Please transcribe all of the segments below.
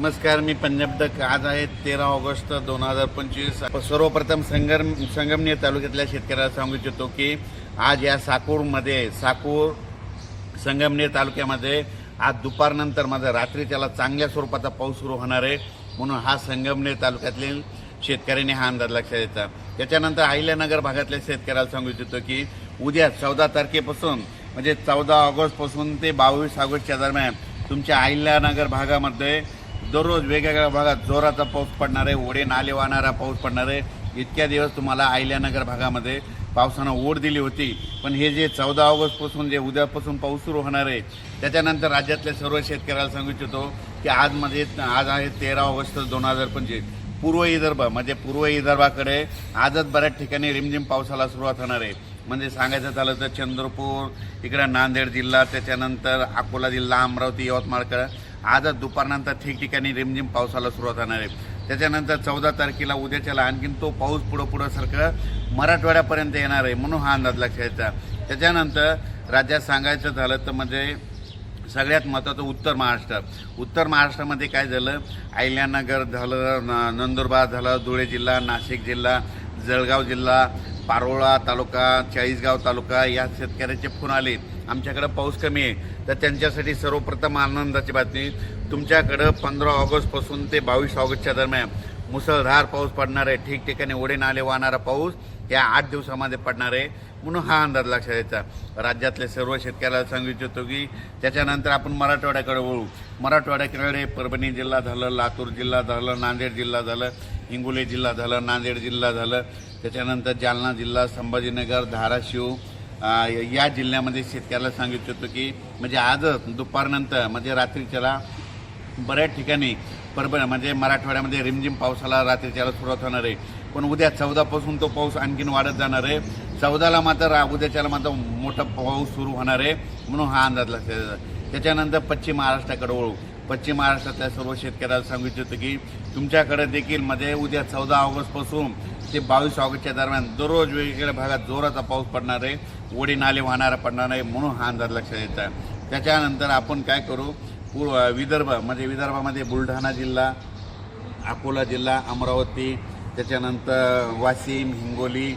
नमस्कार मी पंजाबदक आज आहे तेरा ऑगस्ट दोन हजार पंचवीस. सर्वप्रथम संगम संगमनेर तालुक्यातल्या शेतकऱ्याला सांगू इच्छितो की आज या साकूरमध्ये साकूर संगमनेर तालुक्यामध्ये आज दुपारनंतर माझा रात्री त्याला चांगल्या स्वरूपाचा पाऊस सुरू होणार आहे. म्हणून हा संगमनेर तालुक्यातील शेतकऱ्यांनी हा अंदाज लक्षात येतात त्याच्यानंतर अहिल्यानगर भागातल्या शेतकऱ्याला सांगू इच्छितो की उद्या चौदा तारखेपासून म्हणजे चौदा ऑगस्टपासून ते बावीस ऑगस्टच्या दरम्यान तुमच्या अहिल्यानगर भागामध्ये दररोज वेगवेगळ्या भागात जोराचा पाऊस पडणार आहे ओढे नाले वाहणारा पाऊस पडणार आहे इतक्या दिवस तुम्हाला अहिल्यानगर भागामध्ये पावसानं ओढ दिली होती. पण हे जे चौदा ऑगस्टपासून जे उद्यापासून पाऊस सुरू होणार आहे त्याच्यानंतर राज्यातल्या सर्व शेतकऱ्याला सांगू इच्छितो की आजमध्ये आज आहे तेरा ऑगस्ट दोन हजार पंचवीस. पूर्व विदर्भ म्हणजे पूर्व विदर्भाकडे आजच बऱ्याच ठिकाणी रिमझिम पावसाला सुरुवात होणार आहे. म्हणजे सांगायचं झालं तर चंद्रपूर इकडं नांदेड जिल्हा त्याच्यानंतर अकोला जिल्हा अमरावती यवतमाळकडं आजच दुपारनंतर ठिकठिकाणी रिमझिम पावसाला सुरुवात होणार आहे. त्याच्यानंतर चौदा तारखेला उद्याच्याला आणखीन तो पाऊस पुढं पुढं सारखं मराठवाड्यापर्यंत येणार आहे म्हणून हा अंदाज लक्षात यायचा त्याच्यानंतर राज्यात सांगायचं झालं तर म्हणजे सगळ्यात महत्त्वाचं उत्तर महाराष्ट्र. उत्तर महाराष्ट्रामध्ये काय झालं? अहिल्यानगर झालं न- नंदुरबार झालं धुळे जिल्हा नाशिक जिल्हा जळगाव जिल्हा पारोळा तालुका चाळीसगाव तालुका या शेतकऱ्याचे फोन आले. आमच्याकडं पाऊस कमी आहे. तर त्यांच्यासाठी सर्वप्रथम आनंदाची बातमी. तुमच्याकडं पंधरा ऑगस्टपासून ते बावीस ऑगस्टच्या दरम्यान मुसळधार पाऊस पडणार आहे. ठिकठिकाणी ओढे नाले वाहणारा पाऊस या आठ दिवसामध्ये पडणार आहे. म्हणून हा अंदाज लक्षात यायचा राज्यातल्या सर्व शेतकऱ्याला सांगू इच्छितो की त्याच्यानंतर आपण मराठवाड्याकडे वळू. मराठवाड्याकडे परभणी जिल्हा झालं लातूर जिल्हा झालं नांदेड जिल्हा झालं हिंगोली जिल्हा झालं नांदेड जिल्हा झालं. त्याच्यानंतर जालना जिल्हा संभाजीनगर धाराशिव या जिल्ह्यामध्ये शेतकऱ्याला सांगू इच्छितो की म्हणजे आजच दुपारनंतर म्हणजे रात्रीच्याला बऱ्याच ठिकाणी परभणी म्हणजे मराठवाड्यामध्ये रिमझिम पावसाला रात्रीच्याला सुरुवात होणार आहे. पण उद्या चौदापासून तो पाऊस आणखीन वाढत जाणार आहे. चौदाला मात्र रा- उद्याच्याला मात्र मोठा पाऊस सुरू होणार आहे म्हणून हा अंदाज लक्षात त्याच्यानंतर पश्चिम महाराष्ट्राकडे वळू. पश्चिम महाराष्ट्रातल्या सर्व शेतकऱ्याला सांगू इच्छितो की तुमच्याकडे देखील मध्ये उद्या चौदा ऑगस्टपासून ते बावीस ऑगस्टच्या दरम्यान दररोज वेगवेगळ्या भागात जोराचा पाऊस पडणार आहे ओढी नाले वाहणारा पडणार आहे म्हणून हा अंदाज लक्षात येतात त्याच्यानंतर आपण काय करू? पूर्व विदर्भ म्हणजे विदर्भामध्ये बुलढाणा जिल्हा अकोला जिल्हा अमरावती त्याच्यानंतर वाशिम हिंगोली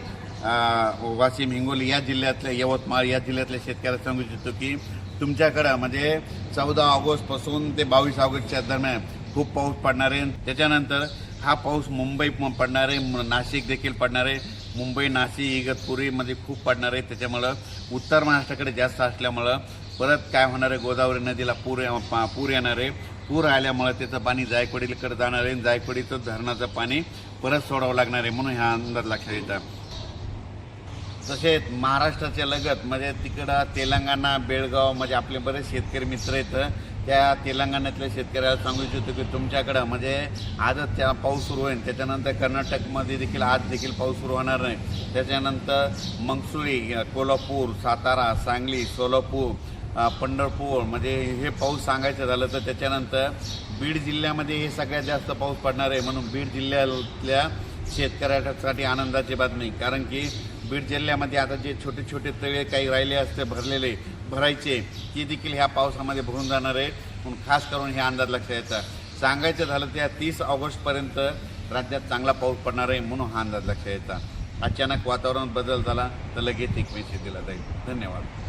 वाशिम हिंगोली या जिल्ह्यातल्या यवतमाळ या जिल्ह्यातल्या शेतकऱ्याला सांगू इच्छितो की तुमच्याकडं म्हणजे चौदा ऑगस्टपासून ते बावीस ऑगस्टच्या दरम्यान खूप पाऊस पडणार. आहे त्याच्यानंतर हा पाऊस मुंबई म- पडणार आहे नाशिक देखील पडणार. आहे मुंबई नाशिक इगतपुरीमध्ये खूप पडणार. आहे त्याच्यामुळं उत्तर महाराष्ट्राकडे जास्त असल्यामुळं परत काय होणार आहे गोदावरी नदीला पूर या- पा- पूर येणार. आहे पूर आल्यामुळं त्याचं पाणी जायकवाडीकडे जाणार. आहे जायकवाडीचं धरणाचं पाणी परत सोडावं लागणार आहे म्हणून ह्या अंदाज लक्षात येतात तसेच महाराष्ट्राच्या लगत म्हणजे तिकडं तेलंगणा बेळगाव म्हणजे आपले बरेच शेतकरी मित्र आहेत. त्या तेलंगणातल्या शेतकऱ्याला सांगू इच्छितो की तुमच्याकडं म्हणजे आजच त्या पाऊस सुरू होईल. त्याच्यानंतर कर्नाटकमध्ये देखील आज देखील पाऊस सुरू होणार नाही. त्याच्यानंतर मंगसुळी कोल्हापूर सातारा सांगली सोलापूर पंढरपूर म्हणजे हे पाऊस सांगायचं झालं तर त्याच्यानंतर बीड जिल्ह्यामध्ये हे सगळ्यात जास्त पाऊस पडणार आहे. म्हणून बीड जिल्ह्यातल्या शेतकऱ्यासाठी आनंदाची बातमी. कारण की बीड जिल्ह्यामध्ये आता जे छोटे छोटे तळे काही राहिले असते भरलेले भरायचे ते देखील ह्या पावसामध्ये भरून जाणार आहे म्हणून खास करून हे अंदाज लक्षात येतात सांगायचं झालं तर या तीस ऑगस्टपर्यंत राज्यात चांगला पाऊस पडणार आहे म्हणून हा अंदाज लक्षात येतात अचानक वातावरण बदल झाला तर लगेच एक दिला जाईल. धन्यवाद.